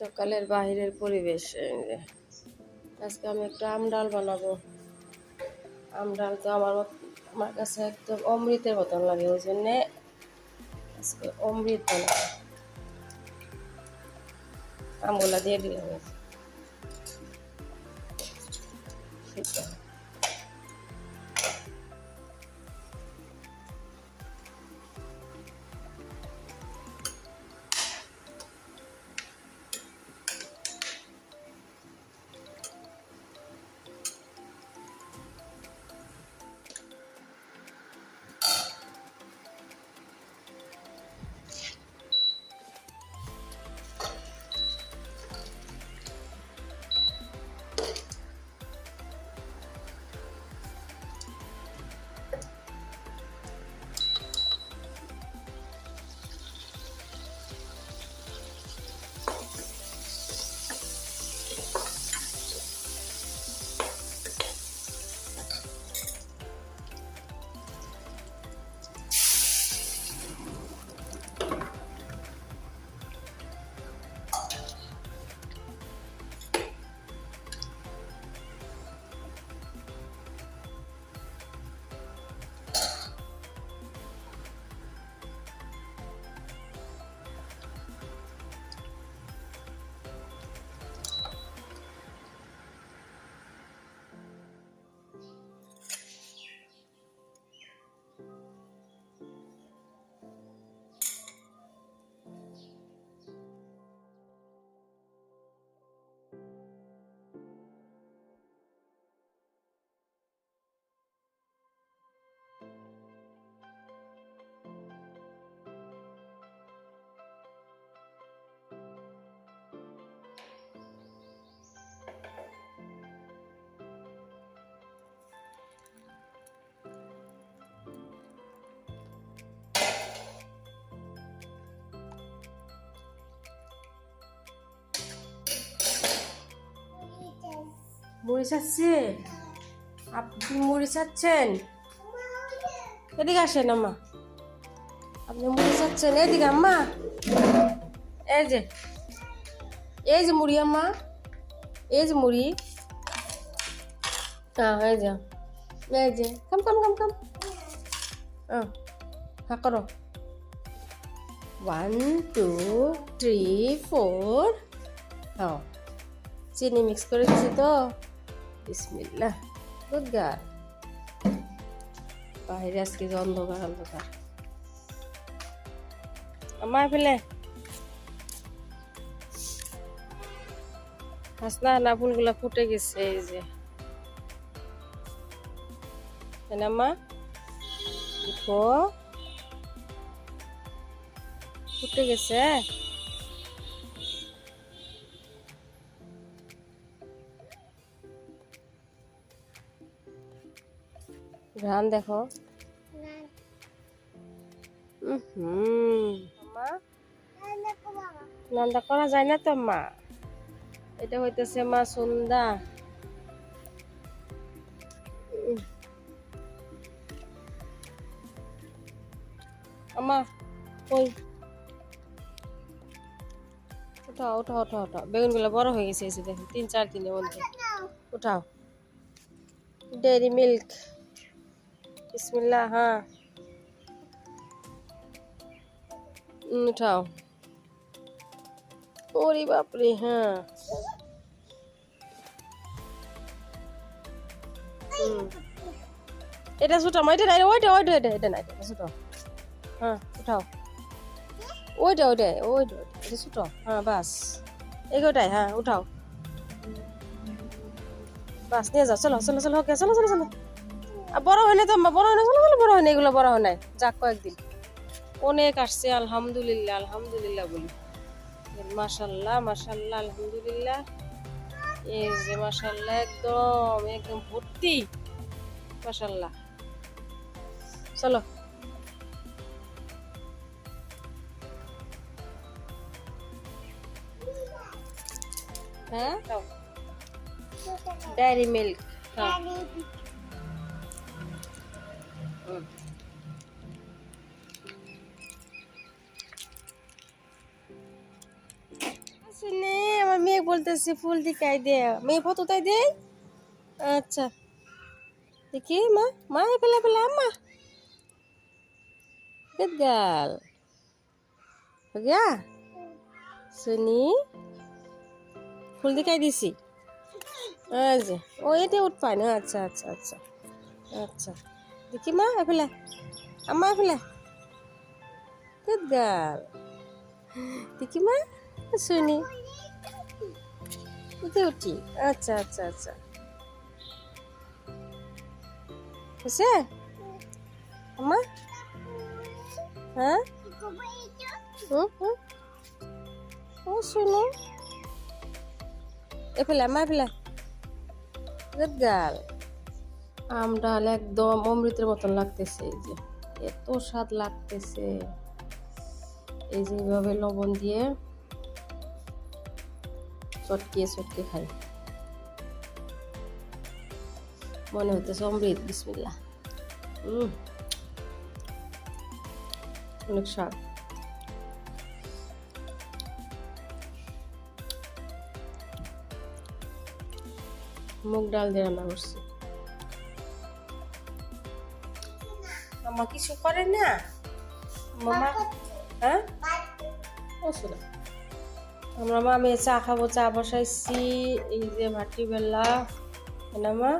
সকালের বাহিরের পরিবেশ আজকে আমি একটু আম ডাল বানাবো আম ডাল তো আমার আমার কাছে একদম অমৃতের মতন লাগে, ওই জন্যে আজকে অমৃত বানাবো আমগুলা দিয়ে দিলাম ঠিক যে। মুড়ি চাচ্ছে আপনি মুড়ি চাচ্ছেন এদিকে আসেন, আম্মা। আপনি মুড়ি চাচ্ছেন এদিকে, আম্মা। এই যে এই যে মুড়ি, আম্মা। এই যে মুড়ি। হ্যাঁ এই যে এই যে, কাম কাম কাম কাম। হ্যাঁ হ্যাঁ করো। ওয়ান টু থ্রি ফোর হ্যাঁ চিনি মিক্স করে দিছি তো। বিসমিল্লাহ গুড গার্ল বাইরে আজকে অন্ধকার অন্ধকার। আমার ফেলে হাসনা না, ফুলগুলা ফুটে গেছে, এই যে। মা ফুটে গেছে ঘ্রাণ দেখো। নান্দা করা যায় না তো মা? এটা হইতেছে মা সন্ধ্যা উম। আমা কই উঠাও উঠাও উঠাও উঠাও। বেগুনগুলো বড় হয়ে গেছে দেখো তিন চার দিনের মধ্যে। উঠাও। ডেয়ারি মিল্ক বিসমিল্লাহ হ্যাঁ। উঠাও। ওরে বাপরে হ্যাঁ। এটা ছোটো আমার এটা নাই, ওইটা ওইটা এটা এটা নাই, এটা ছোটো হ্যাঁ উঠাও। ওইটা ওইটা ওইটা এটা ছোটো হ্যাঁ বাস। এগোটাই হ্যাঁ উঠাও। বাস, নিয়ে যাও, চলো চলো চলো, ওকে, চলো চলো চলো। বড় না তো বড় হয় না বড় হয় না এগুলো বড় হয় নাই। যাক কয়েকদিন। অনেক আসছে আলহামদুলিল্লাহ আলহামদুলিল্লাহ বলি। মাশাল্লাহ মাশাল্লাহ আলহামদুলিল্লাহ। এই যে মাশাল্লাহ একদম একদম ভর্তি। মাশাল্লাহ। চলো। হ্যাঁ? ডেয়ারি মিল্ক হ্যাঁ। আসেনি বলতেছি ফুল দিকাই দে মেয়ে ফটো তাই দে আচ্ছা দেখি মা মা পেলা পেলা আম্মা Good girl. हो गया सुनी ফুল দেখাই দিছি আচ্ছা ও এটা উঠ পায় না আচ্ছা আচ্ছা আচ্ছা আচ্ছা দেখি মা এফেলা আম্মা এফেলা গুড গার্ল দেখি মা শুনি। উঠে আচ্ছা আচ্ছা আচ্ছা। হয়েছে? আম্মা? হ্যাঁ? ও, শুনো। এফেলা মা এফেলা গুড গার্ল। আম, ডাল একদম অমৃতের মতন লাগতেছে, এই যে। এত স্বাদ লাগতেছে। এই যে এইভাবে লবণ দিয়ে চটকিয়ে চটকে খাই। মনে হতেছে অমৃত বিসমিল্লা অনেক স্বাদ। মুগ ডাল দিয়ে রান্না করছি। মামা কিছু করে না? মামা হ্যাঁ? ও শোনা আমরা মা মেয়ে চা খাব চা বসাইছি। এই যে ভাটি বেলা। না মা?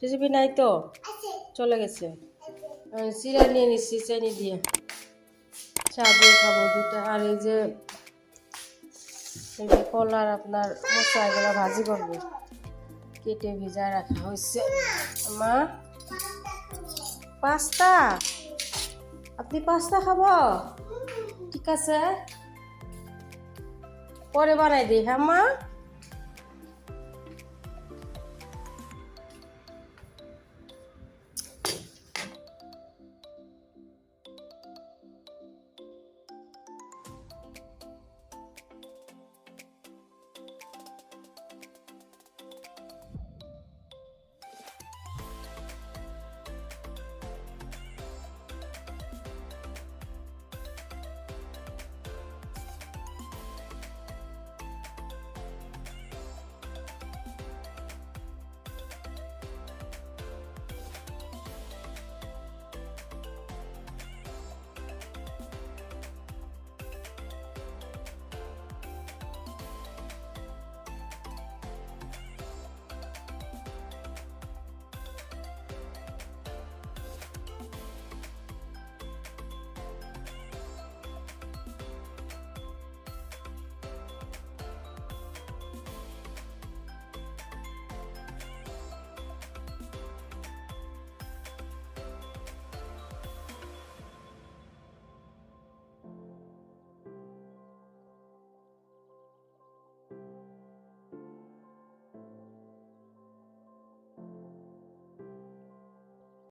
রেসিপি নাই তো? চলে গেছে। চিরা নিয়ে নিচ্ছি চিনি দিয়ে। চা দিয়ে খাব দুটা। আর এই যে এই যে কলার আপনার মশলা এগুলো ভাজি করব। কেটে ভিজায় রাখা হয়েছে। মা? পাস্তা? আপনি পাস্তা খাব? ঠিক আছে? পরে বানাই দিই হ্যাঁ মা?